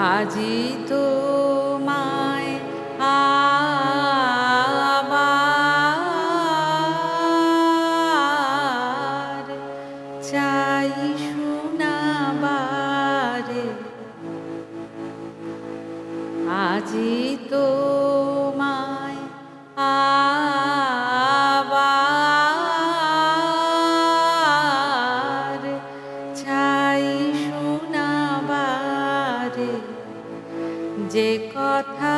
Adito. যে কথা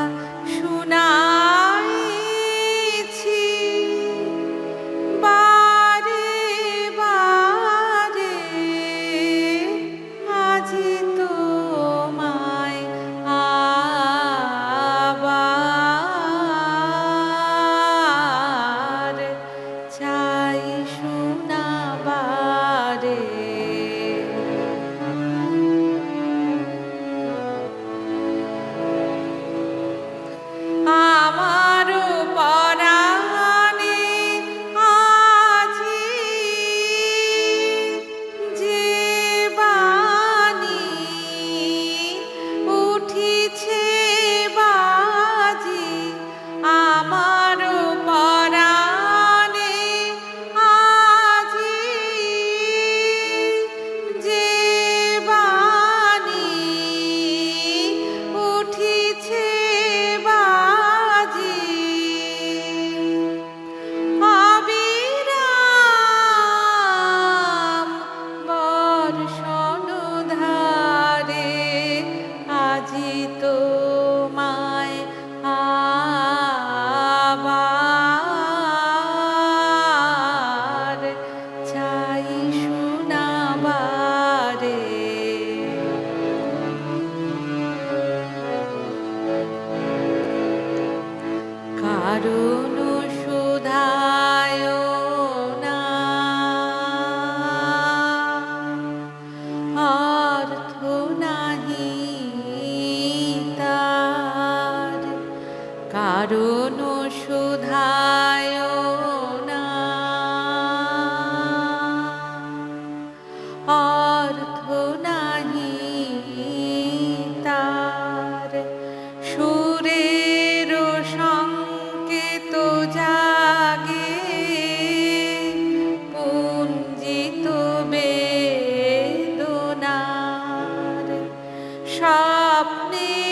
কারণ সুধায় না। অর্থ নাহি তার সুরের সংকেত জাগে পুঞ্জিত বেদনার স্বপ্নে